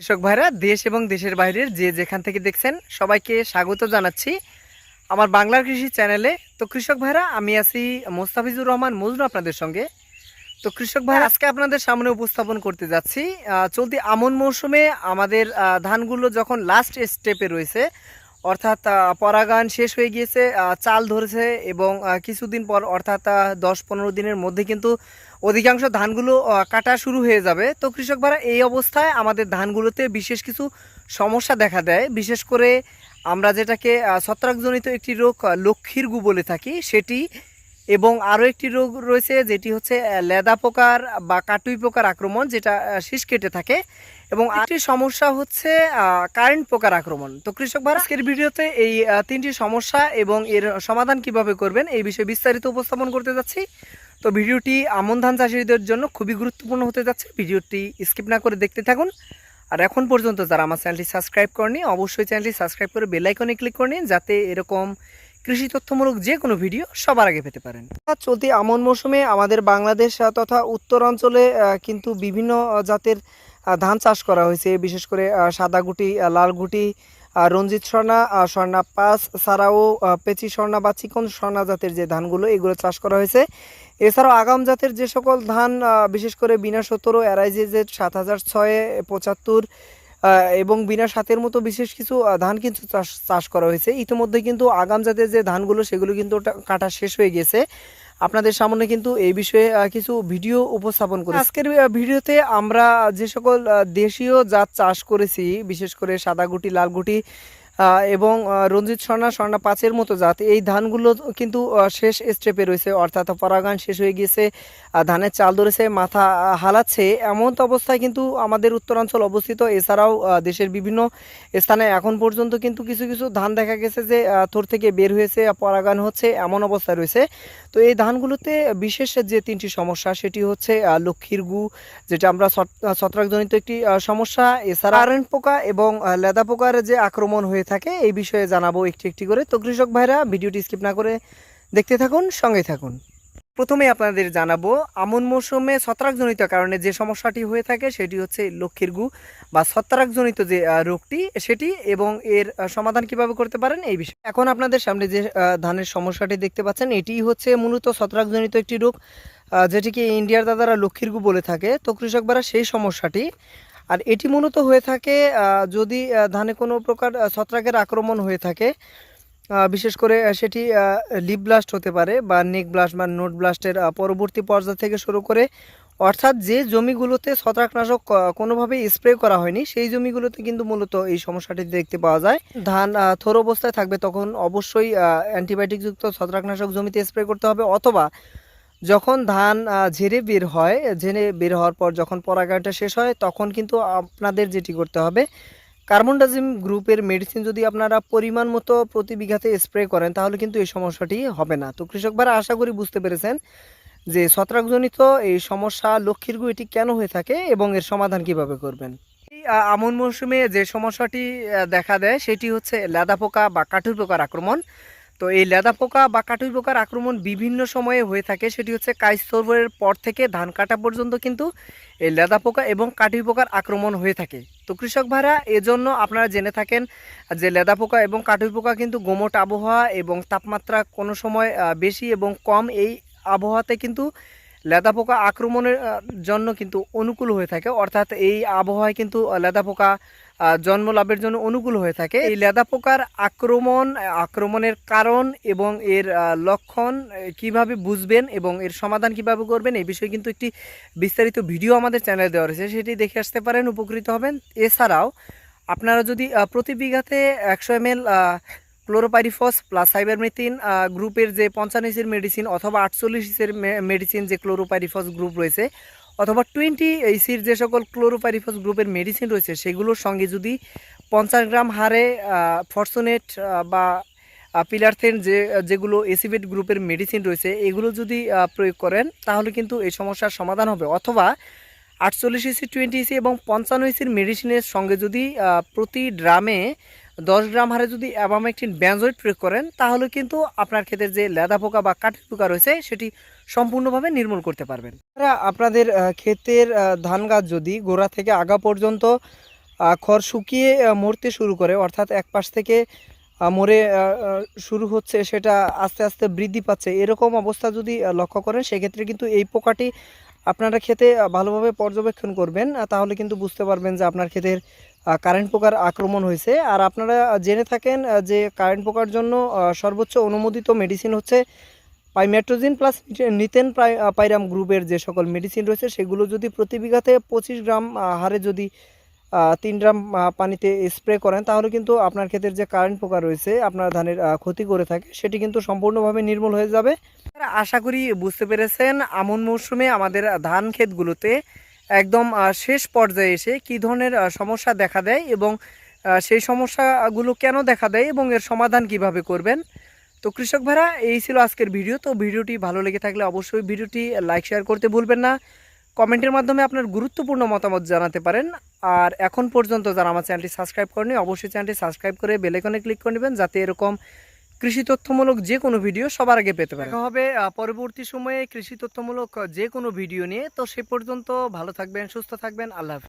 কৃষক ভাইরা, দেশ এবং দেশের বাইরের যে যেখান থেকে দেখছেন, সবাইকে স্বাগত জানাচ্ছি আমার বাংলার কৃষি চ্যানেলে। তো কৃষক ভাইরা, আমি আছি মোস্তাফিজুর রহমান মজনু আপনাদের সঙ্গে। তো কৃষক ভাই আজকে আপনাদের সামনে উপস্থাপন করতে যাচ্ছি। চলতি আমন মৌসুমে আমাদের ধানগুলো যখন লাস্ট স্টেপে রয়েছে অর্থাৎ পরাগায়ন শেষ হয়ে গিয়েছে চাল ধরেছে এবং কিছুদিন পর অর্থাৎ দশ পনেরো দিনের মধ্যে কিন্তু অধিকাংশ ধানগুলো কাটা শুরু হয়ে যাবে। তো কৃষক ভাইরা, এই অবস্থায় আমাদের ধানগুলোতে বিশেষ কিছু সমস্যা দেখা দেয়। বিশেষ করে আমরা যেটাকে ছত্রাকজনিত একটি রোগ লক্ষ্মীর গু বলে থাকি, সেটি এবং আরও একটি রোগ রয়েছে, যেটি হচ্ছে লেদা পোকার বা কাটুই পোকার আক্রমণ, যেটা শীষ কেটে থাকে। এবং আরেকটি সমস্যা হচ্ছে কারেন্ট পোকার আক্রমণ। তো কৃষক ভাই আজকের ভিডিওতে এই তিনটি সমস্যা এবং এর সমাধান কীভাবে করবেন এই বিষয়ে বিস্তারিত উপস্থাপন করতে যাচ্ছি। তো ভিডিওটি আমন ধান চাষিদের জন্য খুবই গুরুত্বপূর্ণ হতে যাচ্ছে। ভিডিওটি স্কিপ না করে দেখতে থাকুন। আর এখন পর্যন্ত যারা আমার চ্যানেলটি সাবস্ক্রাইব করেনি অবশ্যই চ্যানেলটি সাবস্ক্রাইব করে বেল আইকনে ক্লিক করে নিন যাতে এরকম কৃষি তথ্যমূলক যে কোনো ভিডিও সবার আগে পেতে পারেন। চলতি আমন মৌসুমে আমাদের বাংলাদেশ তথা উত্তরাঞ্চলে আহ, কিন্তু বিভিন্ন জাতের ধান চাষ করা হয়েছে, বিশেষ করে সাদা গুটি লাল গুটি রঞ্জিত স্বর্ণা স্বর্ণা পাঁচ ছাড়াও পেচি স্বর্ণা বা চিকন স্বর্ণা জাতের যে ধানগুলো, এগুলো চাষ করা হয়েছে। এছাড়াও আগাম জাতের যে সকল ধান বিশেষ করে বিনা সতেরো এরাইজে যে সাত হাজার ছয়, পঁচাত্তর এবং বিনা সাতের মতো বিশেষ কিছু ধান কিন্তু চাষ চাষ করা হয়েছে। ইতিমধ্যে কিন্তু আগাম জাতের যে ধানগুলো, সেগুলো কিন্তু কাটা শেষ হয়ে গেছে। আপনাদের সামনে কিন্তু এই বিষয়ে কিছু ভিডিও উপস্থাপন করি আজকের ভিডিওতে আমরা যে সকল দেশীয় জাত চাষ করেছি, বিশেষ করে সাদা গুটি, লাল গুটি এবং রঞ্জিত স্বর্ণা স্বর্ণা পাঁচের মতো জাত। এই ধানগুলো কিন্তু শেষ স্টেপে রয়েছে, অর্থাৎ পরাগান শেষ হয়ে গিয়েছে ধানের চাল ধরেছে, মাথা হালাচ্ছে। এমন তো অবস্থায় কিন্তু আমাদের উত্তরাঞ্চল অবস্থিত। এছাড়াও দেশের বিভিন্ন স্থানে এখন পর্যন্ত কিন্তু কিছু কিছু ধান দেখা গেছে যে থোর থেকে বের হয়েছে পরাগান হচ্ছে, এমন অবস্থায় রয়েছে। তো এই ধানগুলোতে বিশেষ যে তিনটি সমস্যা, সেটি হচ্ছে লক্ষ্মীর গু, যেটা আমরা ছত্রাকজনিত একটি সমস্যা। এছাড়া আরেন পোকা এবং লেদা পোকার যে আক্রমণ হয়ে থাকে, এই বিষয়ে জানাব একটি একটি করে। তো কৃষক ভাইরা, ভিডিওটি স্কিপ না করে দেখতে থাকুন সঙ্গে থাকুন। প্রথমে আপনাদের জানাব, আমন মৌসুমে ছত্রাকজনিত কারণে যে সমস্যাটি হয়ে থাকে, সেটি হচ্ছে লক্ষ্মীর গু বা ছত্রাকজনিত যে রোগটি, সেটি এবং এর সমাধান কীভাবে করতে পারেন, এই বিষয়ে। এখন আপনাদের সামনে যে ধানের সমস্যাটি দেখতে পাচ্ছেন, এটি হচ্ছে মূলত ছত্রাকজনিত একটি রোগ যেটিকে ইন্ডিয়ার দাদারা লক্ষ্মীর গু বলে থাকে। তো কৃষকরা সেই সমস্যাটি আর এটি মূলত হয়ে থাকে যদি ধানে কোনো প্রকার ছত্রাকের আক্রমণ হয়ে থাকে বিশেষ করে সেটি লিপ ব্লাস্ট হতে পারে বা নেক ব্লাস্ট বা নোট ব্লাস্টের পরবর্তী পর্যায় থেকে শুরু করে অর্থাৎ যে জমিগুলোতে ছত্রাকনাশক আহ, কোনোভাবেই স্প্রে করা হয়নি সেই জমিগুলোতে কিন্তু মূলত এই সমস্যাটি দেখতে পাওয়া যায়। ধান থোর অবস্থায় থাকবে তখন অবশ্যই অ্যান্টিবায়োটিকযুক্ত ছত্রাকনাশক জমিতে স্প্রে করতে হবে অথবা যখন ধান ঝেড়ে বের হয়, ঝেড়ে বের হওয়ার পর যখন পরাগায়নটা শেষ হয়, তখন কিন্তু আপনাদের যেটি করতে হবে কার্বনডাজিম গ্রুপের মেডিসিন যদি আপনারা পরিমাণ মতো প্রতি বিঘাতে স্প্রে করেন, তাহলে কিন্তু এই সমস্যাটি হবে না। তো কৃষক আশা করি বুঝতে পেরেছেন যে ছত্রাকজনিত এই সমস্যা লক্ষ্মীর গু এটি কেন হয়ে থাকে এবং এর সমাধান কীভাবে করবেন? আমন মৌসুমে যে সমস্যাটি দেখা দেয়, সেটি হচ্ছে লেদা পোকা বা কাঠুর পোকার আক্রমণ। তো এই লেদা পোকা বা কাটুই পোকার আক্রমণ বিভিন্ন সময়ে হয়ে থাকে, সেটি হচ্ছে কাইস্তরের পর থেকে ধান কাটা পর্যন্ত কিন্তু এই লেদা পোকা এবং কাটুই পোকার আক্রমণ হয়ে থাকে। তো কৃষক ভাইরা, এজন্য আপনারা জেনে থাকেন যে লেদা পোকা এবং কাটুই পোকা কিন্তু গোমট আবহাওয়া এবং তাপমাত্রা কোনো সময় বেশি এবং কম, এই আবহাওয়াতে কিন্তু লেদা পোকা আক্রমণের জন্য কিন্তু অনুকূল হয়ে থাকে। অর্থাৎ এই আবহাওয়ায় কিন্তু লেদা পোকা জন্ম লাভের জন্য অনুকূল হয়ে থাকে। এই লেদা পোকার আক্রমণ, আক্রমণের কারণ এবং এর লক্ষণ কীভাবে বুঝবেন এবং এর সমাধান কীভাবে করবেন এই বিষয়ে কিন্তু একটি বিস্তারিত ভিডিও আমাদের চ্যানেলে দেওয়া রয়েছে। সেটি দেখে আসতে পারেন, উপকৃত হবেন। এছাড়াও, আপনারা যদি প্রতি বিঘাতে একশো M L chlorpyrifos plus cypermethrin গ্রুপের যে পঞ্চান্ন ইসের মেডিসিন অথবা আটচল্লিশ ইসের মেডিসিন যে ক্লোরোপাইরিফস গ্রুপ রয়েছে অথবা টোয়েন্টি ইসির যে সকল ক্লোরোপাইরিফস গ্রুপের মেডিসিন রয়েছে, সেগুলোর সঙ্গে যদি পঞ্চাশ গ্রাম হারে ফরসোনেট বা পিলারথেন যে যেগুলো এসিভেট গ্রুপের মেডিসিন রয়েছে, এগুলো যদি প্রয়োগ করেন, তাহলে কিন্তু এই সমস্যার সমাধান হবে। অথবা আটচল্লিশ ইসি টোয়েন্টি ইসি এবং পঞ্চান্ন ইসির মেডিসিনের সঙ্গে যদি প্রতি ড্রামে দশ গ্রাম হারে যদি অ্যাবামেকটিন ব্যানজয়েড প্রয়োগ করেন, তাহলে কিন্তু আপনার ক্ষেতের যে লেদা পোকা বা কাঠের পোকা রয়েছে, সেটি সম্পূর্ণভাবে নির্মূল করতে পারবেন। আপনাদের ক্ষেতের ধান গাছ যদি গোড়া থেকে আগা পর্যন্ত খড় শুকিয়ে মরতে শুরু করে, অর্থাৎ এক পাশ থেকে মরে শুরু হচ্ছে, সেটা আস্তে আস্তে বৃদ্ধি পাচ্ছে, এরকম অবস্থা যদি লক্ষ্য করেন, সেক্ষেত্রে কিন্তু এই পোকাটি আপনারা খেতে ভালোভাবে পর্যবেক্ষণ করবেন তাহলে কিন্তু বুঝতে পারবেন যে আপনার ক্ষেতের কারেন্ট পোকার আক্রমণ হয়েছে। আর আপনারা জেনে থাকেন যে কারেন্ট পোকার জন্য সর্বোচ্চ অনুমোদিত মেডিসিন হচ্ছে পাইমেট্রোজিন প্লাস নিতেন পাইরাম গ্রুপের যে সকল মেডিসিন রয়েছে, সেগুলো যদি প্রতি বিঘাতে পঁচিশ গ্রাম হারে যদি তিন ড্রাম পানিতে স্প্রে করেন, তাহলে কিন্তু আপনার ক্ষেতের যে কারেন্ট পোকা রয়েছে, আপনার ধানের ক্ষতি করে থাকে। সেটি কিন্তু সম্পূর্ণভাবে নির্মূল হয়ে যাবে। আশা করি বুঝতে পেরেছেন, আমন মৌসুমে আমাদের ধান ক্ষেতগুলোতে একদম শেষ পর্যায়ে এসে কী ধরনের সমস্যা দেখা দেয় এবং সেই সমস্যাগুলো কেন দেখা দেয় এবং এর সমাধান কীভাবে করবেন। তো কৃষক ভাইরা, এই ছিল আজকের ভিডিও। তো ভিডিওটি ভালো লেগে থাকলে অবশ্যই ভিডিওটি লাইক শেয়ার করতে ভুলবেন না। কমেন্টের মাধ্যমে আপনার গুরুত্বপূর্ণ মতামত জানাতে পারেন। আর এখন পর্যন্ত যারা আমার চ্যানেলটি সাবস্ক্রাইব করেনি অবশ্যই চ্যানেলটি সাবস্ক্রাইব করে বেলেকনে ক্লিক করে নেবেন যাতে এরকম কৃষি তথ্যমূলক যে কোনো ভিডিও সবার আগে পেতে পারেন। হবে পরবর্তী সময়ে কৃষি তথ্যমূলক যে কোনো ভিডিও নিয়ে। তো সে পর্যন্ত ভালো থাকবেন, সুস্থ থাকবেন। আল্লাহ